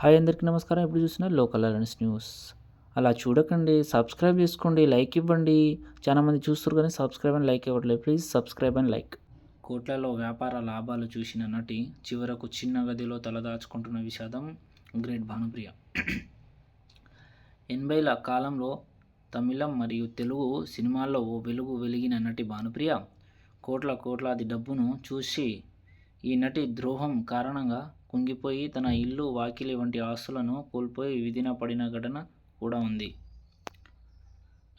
Hi అందరికీ నమస్కారం. ఇప్పుడు చూసినా లోకల్ అలయన్స్ న్యూస్. అలా చూడకండి సబ్స్క్రైబ్ చేసుకోండి లైక్ ఇవ్వండి. చాలామంది చూస్తారు కానీ సబ్స్క్రైబ్ అండ్ లైక్ ఇవ్వట్లేదు. Please subscribe and like. కోట్లలో వ్యాపార లాభాలు చూసిన నటి చివరకు చిన్న గదిలో తలదాచుకుంటున్న విషాదం. గ్రేట్ భానుప్రియ. ఎనభైల కాలంలో తమిళం మరియు తెలుగు సినిమాల్లో ఓ వెలుగు వెలిగిన నటి భానుప్రియ కోట్ల కోట్లాది డబ్బును చూసి ఈ నటి ద్రోహం కారణంగా కుంగిపోయి తన ఇల్లు వాకిలి వంటి ఆస్తులను కోల్పోయి విధిన పడిన ఘటన కూడా ఉంది.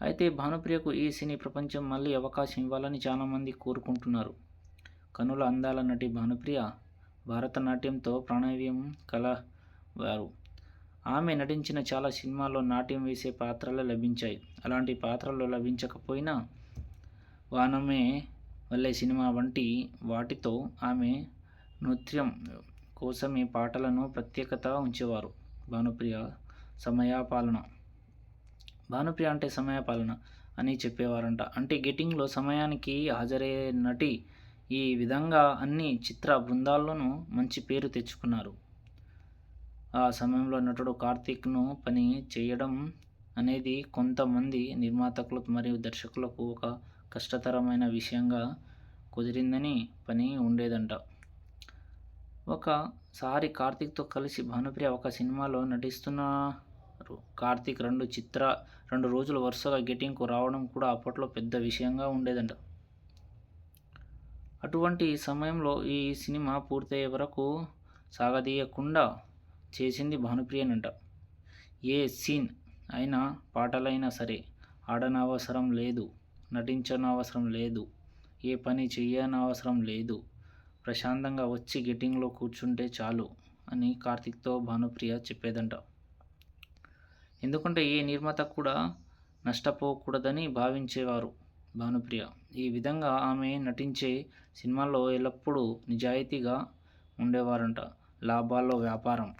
అయితే భానుప్రియకు ఈ సినీ ప్రపంచం మళ్ళీ అవకాశం ఇవ్వాలని చాలామంది కోరుకుంటున్నారు. కనుల అందాల నటి భానుప్రియ భరతనాట్యంతో ప్రాణవ్యం కలవారు. ఆమె నటించిన చాలా సినిమాల్లో నాట్యం వేసే పాత్రలు లభించాయి. అలాంటి పాత్రలు లభించకపోయినా వానమే వల్లే సినిమా వంటి వాటితో ఆమె నృత్యం కోసమే పాటలను ప్రత్యేకత ఉంచేవారు. భానుప్రియ సమయపాలన. భానుప్రియ అంటే సమయపాలన అని చెప్పేవారంట. అంటే గెటింగ్లో సమయానికి హాజరే నటి ఈ విధంగా అన్ని చిత్ర బృందాల్లోనూ మంచి పేరు తెచ్చుకున్నారు. ఆ సమయంలో నటుడు కార్తీక్ను పని చేయడం అనేది కొంతమంది నిర్మాతకులకు మరియు దర్శకులకు ఒక కష్టతరమైన విషయంగా కుదిరిందని పని ఉండేదంట. ఒకసారి కార్తీక్తో కలిసి భానుప్రియ ఒక సినిమాలో నటిస్తున్నారు. కార్తీక్ రెండు చిత్ర రెండు రోజులు వరుసగా గెటింగ్కు రావడం కూడా అప్పట్లో పెద్ద విషయంగా ఉండేదంట. అటువంటి సమయంలో ఈ సినిమా పూర్తయ్యే వరకు సాగదీయకుండా చేసింది భానుప్రియనంట. ఏ సీన్ అయినా పాటలైనా సరే ఆడనవసరం లేదు నటించనవసరం లేదు ఏ పని చేయనవసరం లేదు ప్రశాంతంగా వచ్చి గెటింగ్లో కూర్చుంటే చాలు అని కార్తిక్తో భానుప్రియ చెప్పేదంట. ఎందుకంటే ఏ నిర్మాత కూడా నష్టపోకూడదని భావించేవారు భానుప్రియ. ఈ విధంగా ఆమె నటించే సినిమాల్లో ఎల్లప్పుడూ నిజాయితీగా ఉండేవారంట. లాభాల్లో వ్యాపారం.